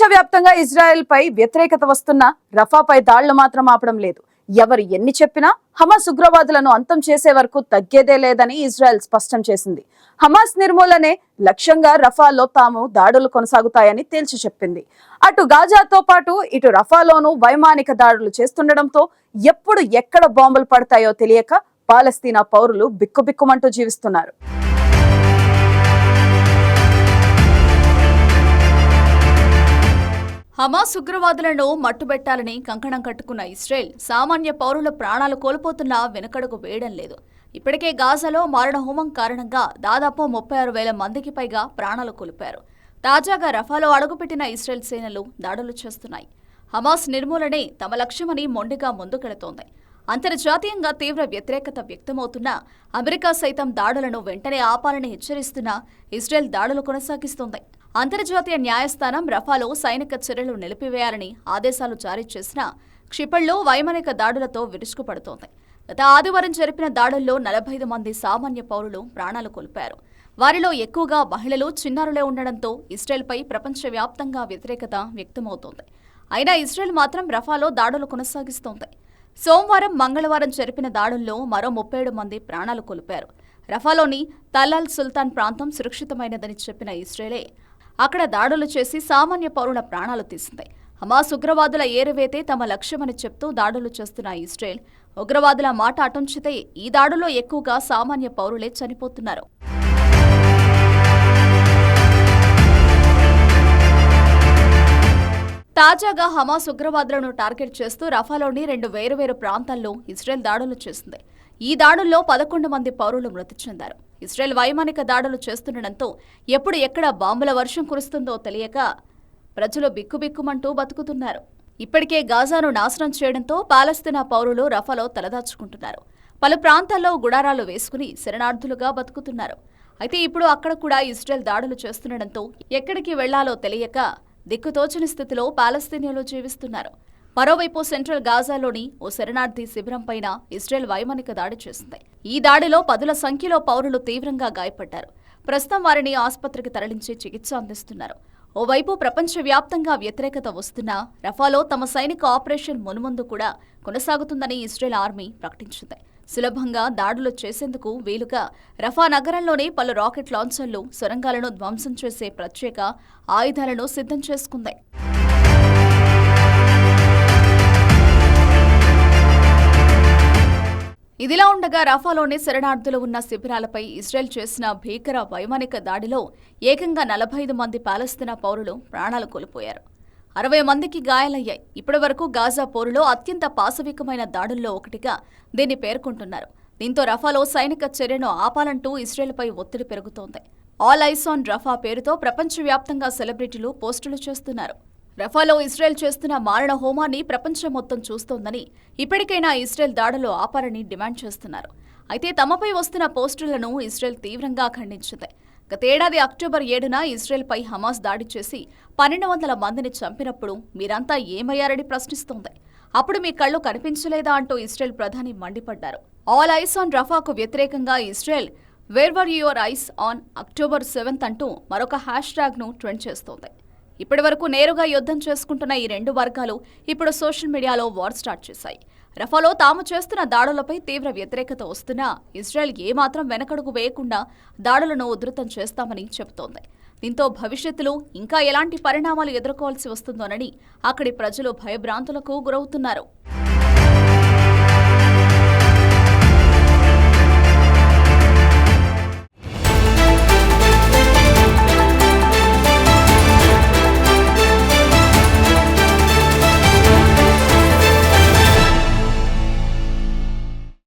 ప్రపంచవ్యాప్తంగా ఇజ్రాయెల్ పై వ్యతిరేకత వస్తున్న రఫాపై దాడులు మాత్రం ఆపడం లేదు. ఎవరు ఎన్ని చెప్పినా హమాస్ ఉగ్రవాదులను అంతం చేసే వరకు తగ్గేదే లేదని ఇజ్రాయెల్ స్పష్టం చేసింది. హమాస్ నిర్మూలనే లక్ష్యంగా రఫాలో తాము దాడులు కొనసాగుతాయని తేల్చి చెప్పింది. అటు గాజాతో పాటు ఇటు రఫాలోనూ వైమానిక దాడులు చేస్తుండటంతో ఎప్పుడు ఎక్కడ బాంబులు పడతాయో తెలియక పాలస్తీనా పౌరులు బిక్కుబిక్కుమంటూ జీవిస్తున్నారు. హమాస్ ఉగ్రవాదులను మట్టుబెట్టాలని కంకణం కట్టుకున్న ఇస్రాయెల్ సామాన్య పౌరుల ప్రాణాలు కోల్పోతున్నా వెనకడుగు వేయడం లేదు. ఇప్పటికే గాజాలో మారణహోమం కారణంగా దాదాపు ముప్పై ఆరు వేల మందికి పైగా ప్రాణాలు కోల్పారు తాజాగా రఫాలో అడుగుపెట్టిన ఇస్రాయెల్ సేనలు దాడులు చేస్తున్నాయి. హమాస్ నిర్మూలనే తమ లక్ష్యమని మొండిగా ముందుకెళుతోంది. అంతర్జాతీయంగా తీవ్ర వ్యతిరేకత వ్యక్తమవుతున్నా అమెరికా సైతం దాడులను వెంటనే ఆపాలని హెచ్చరిస్తున్నా ఇస్రాయెల్ దాడులు కొనసాగిస్తోంది. అంతర్జాతీయ న్యాయస్థానం రఫాలో సైనిక చర్యలు నిలిపివేయాలని ఆదేశాలు జారీ చేసినా క్షిపణిలో వైమానిక దాడులతో విరుచుకుపడుతోంది గత ఆదివారం జరిపిన దాడుల్లో నలభై ఐదు మంది సామాన్య పౌరులు ప్రాణాలు కోల్పారు వారిలో ఎక్కువగా మహిళలు చిన్నారులే ఉండడంతో ఇస్రాయెల్పై ప్రపంచవ్యాప్తంగా వ్యతిరేకత వ్యక్తమవుతోంది. అయినా ఇస్రాయెల్ మాత్రం రఫాలో దాడులు కొనసాగిస్తోంది. సోమవారం మంగళవారం జరిపిన దాడుల్లో మరో ముప్పై ఏడు మంది ప్రాణాలు కోల్పారు రఫాలోని తలాల్ సుల్తాన్ ప్రాంతం సురక్షితమైనదని చెప్పిన ఇస్రాయలే అక్కడ దాడులు చేసి సామాన్య పౌరుల ప్రాణాలు తీసింది. హమాస్ ఉగ్రవాదుల ఏరువేతే తమ లక్ష్యమని చెప్తూ దాడులు చేస్తున్న ఇస్రాయెల్. ఉగ్రవాదుల మాట అటుంచితే ఈ దాడుల్లో ఎక్కువగా సామాన్య పౌరులే చనిపోతున్నారు. తాజాగా హమాస్ ఉగ్రవాదులను టార్గెట్ చేస్తూ రఫాలోని రెండు వేరువేరు ప్రాంతాల్లో ఇస్రాయెల్ దాడులు చేసింది. ఈ దాడుల్లో పదకొండు మంది పౌరులు మృతి చెందారు. ఇస్రాయెల్ వైమానిక దాడులు చేస్తుండటంతో ఎప్పుడు ఎక్కడ బాంబుల వర్షం కురుస్తుందో తెలియక ప్రజలు బిక్కుబిక్కుమంటూ బతుకుతున్నారు. ఇప్పటికే గాజాను నాశనం చేయడంతో పాలస్తీనా పౌరులు రఫాలో తలదాచుకుంటున్నారు. పలు ప్రాంతాల్లో గుడారాలు వేసుకుని శరణార్థులుగా బతుకుతున్నారు. అయితే ఇప్పుడు అక్కడ కూడా ఇస్రాయెల్ దాడులు చేస్తుండటంతో ఎక్కడికి వెళ్ళాలో తెలియక దిక్కుతోచని స్థితిలో పాలస్తీనియలు జీవిస్తున్నారు. మరోవైపు సెంట్రల్ గాజాలోని ఓ శరణార్థి శిబిరంపైన ఇస్రాయెల్ వైమానిక దాడి చేసింది. ఈ దాడిలో పదుల సంఖ్యలో పౌరులు తీవ్రంగా గాయపడ్డారు. ప్రస్తుతం వారిని ఆసుపత్రికి తరలించి చికిత్స అందిస్తున్నారు. ఓవైపు ప్రపంచవ్యాప్తంగా వ్యతిరేకత వస్తున్నా రఫాలో తమ సైనిక ఆపరేషన్ మునుముందు కూడా కొనసాగుతుందని ఇస్రాయెల్ ఆర్మీ ప్రకటించింది. సులభంగా దాడులు చేసేందుకు వీలుగా రఫా నగరంలోనే పలు రాకెట్ లాంచర్లు సొరంగాలను ధ్వంసం చేసే ప్రత్యేక ఆయుధాలను సిద్ధం చేసుకుంది. ఇదిలా ఉండగా రఫాలోని శరణార్థులు ఉన్న శిబిరాలపై ఇజ్రాయెల్ చేసిన భీకర వైమానిక దాడిలో ఏకంగా నలభై ఐదు మంది పాలస్తీనా పౌరులు ప్రాణాలు కోల్పోయారు. అరవై మందికి గాయాలయ్యాయి. ఇప్పటి వరకు గాజా పోరులో అత్యంత పాశవికమైన దాడుల్లో ఒకటిగా దీన్ని పేర్కొంటున్నారు. దీంతో రఫాలో సైనిక చర్యను ఆపాలంటూ ఇజ్రాయెల్పై ఒత్తిడి పెరుగుతోంది. ఆల్ ఐసాన్ రఫా పేరుతో ప్రపంచవ్యాప్తంగా సెలబ్రిటీలు పోస్టులు చేస్తున్నారు. రఫాలో ఇస్రాయెల్ చేస్తున్న మారణ హోమాన్ని ప్రపంచం మొత్తం చూస్తోందని ఇప్పటికైనా ఇస్రాయెల్ దాడులు ఆపాలని డిమాండ్ చేస్తున్నారు. అయితే తమపై వస్తున్న పోస్టులను ఇస్రాయెల్ తీవ్రంగా ఖండించింది. గతేడాది అక్టోబర్ ఏడున ఇస్రాయెల్పై హమాస్ దాడి చేసి పన్నెండు వందల మందిని చంపినప్పుడు మీరంతా ఏమయ్యారని ప్రశ్నిస్తోంది. అప్పుడు మీ కళ్ళు కనిపించలేదా అంటూ ఇస్రాయెల్ ప్రధాని మండిపడ్డారు. ఆల్ ఐస్ ఆన్ రఫాకు వ్యతిరేకంగా Israel where were your eyes on October seventh అంటూ మరొక హ్యాష్ ట్యాగ్ను ట్రెండ్ చేస్తోంది. ఇప్పటి వరకు నేరుగా యుద్ధం చేసుకుంటున్న ఈ రెండు వర్గాలు ఇప్పుడు సోషల్ మీడియాలో వార్ స్టార్ట్ చేశాయి. రఫాలో తాము చేస్తున్న దాడులపై తీవ్ర వ్యతిరేకత వస్తున్నా ఇజ్రాయెల్ ఏమాత్రం వెనకడుగు వేయకుండా దాడులను ఉధృతం చేస్తామని చెబుతోంది. దీంతో భవిష్యత్తులో ఇంకా ఎలాంటి పరిణామాలు ఎదుర్కోవాల్సి వస్తుందోనని అక్కడి ప్రజలు భయభ్రాంతులకు గురవుతున్నారు.